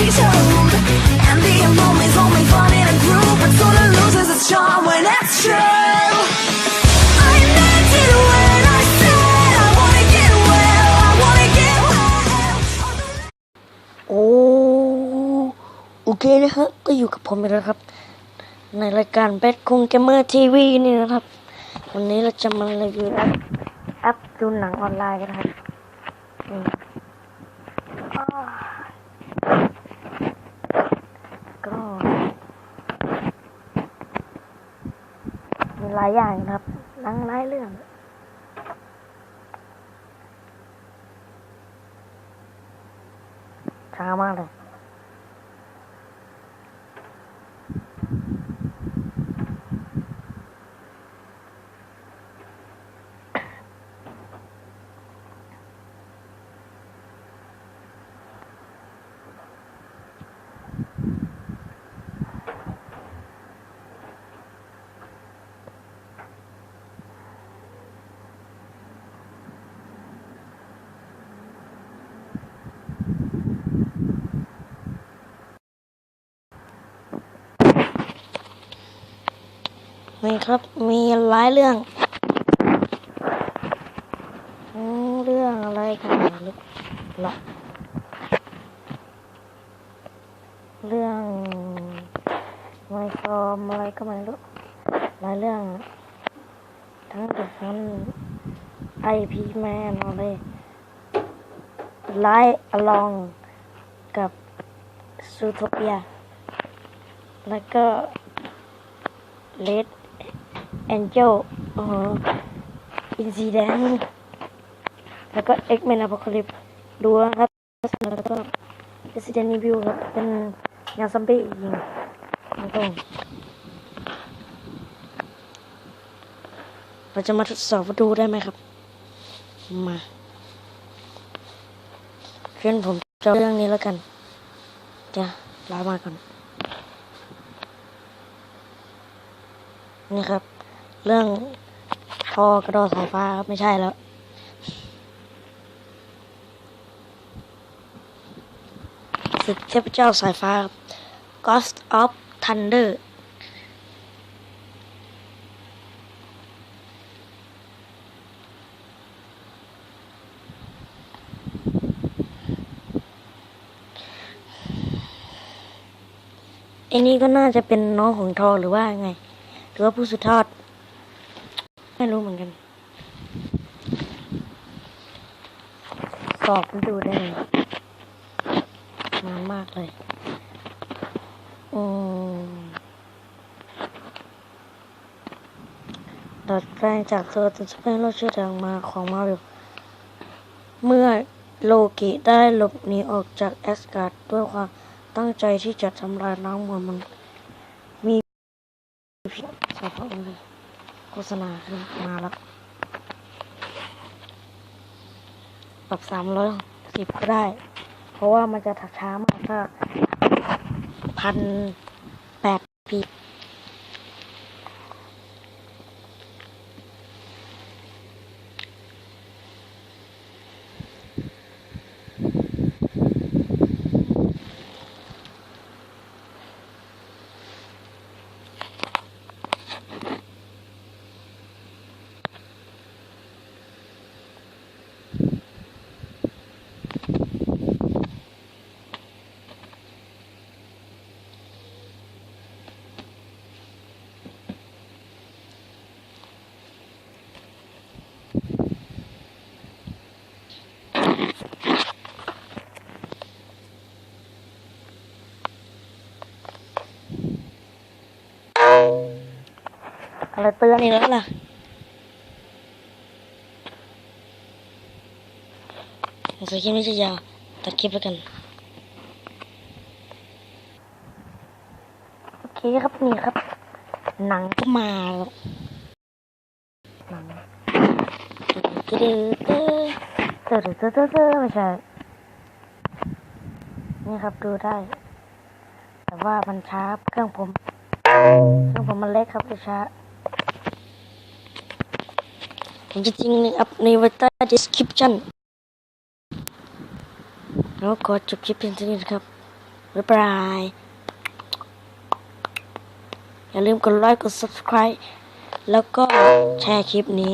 be told. And being lonely's only fun in a group, but sort of loses its charm when it's true. I meant it when I said I wanna get well, I wanna get well. โอ้โอเคนะครับก็อยู่กับผมอีกแล้วครับ ในรายการแบทคงเกมเมอร์ทีวีนี่นะครับ วันนี้เราจะมารีวิวแอปแอปดูหนังออนไลน์กันนะครับนี่อ้าวก็มี หลายอย่างนะครับหนังหลายเรื่องช้ามากเลย นี่ครับ มีหลายเรื่อง เรื่องอะไรกันลึกละเรื่องไมโครมอะไรก็ไม่รู้หลายเรื่อง ทั้งเด็กนั้นไอพีแมนอะไรไลท์อลองกับซูโทเปีย แล้วก็เลด แอนเจลอ๋ออินซีแดงแล้วก็เอ็กเมนอพอคลิปดูนะครับแล้วก็ Resident Evil ครับ เป็นงานซัมบี้ยิงแล้วก็เราจะมาทดสอบว่าดูได้ไหมครับ มาเพื่อนผมจะเอเรื่องนี้แล้วกัน จะลามาก่อนนี่ครับ เรื่องทอกระโดดสายฟ้าไม่ใช่แล้ว ศึกเทพเจ้าสายฟ้า Ghost of Thunder อ้นี่ก็น่าจะเป็นน้องของทอหรือว่าไง หรือว่าผู้สุดทอด ไม่รู้เหมือนกันสอบดูได้ไงนานมากเลย อืมดัดแปลงจากเธอจนจะเป็นโลกชื่อดังมาของมาวิลเมื่อโลกิได้หลบหนีออกจากแอสการ์ดด้วยความตั้งใจที่จะทำลายล้างมวลมัน มีพิษส่พระองค์ โฆษณาขึ้นมาแล้ว ปรับสามร้อยสิบก็ได้ เพราะว่ามันจะถักช้ามากถ้าพันแปดปี อะไรเตือนอีกแล้วล่ะสคลิปนี้จะยาวตัดคลิปแล้วกัน โอเคครับนี่ครับ หนังก็มาแล้วหนังตืดตืดตืดตืดตืดตืดไม่ใช่นี่ครับดูได้ แต่ว่ามันช้าเครื่องผม เครื่องผมมันเล็กครับเลยช้า ผมจริงงลิงก์อัพในเว้ต้ description แล้วก็จบคลิปเพียงเท่านี้ครับ บ๊ายบาย อย่าลืมกดไลค์ กด subscribe แล้วก็แชร์คลิปนี้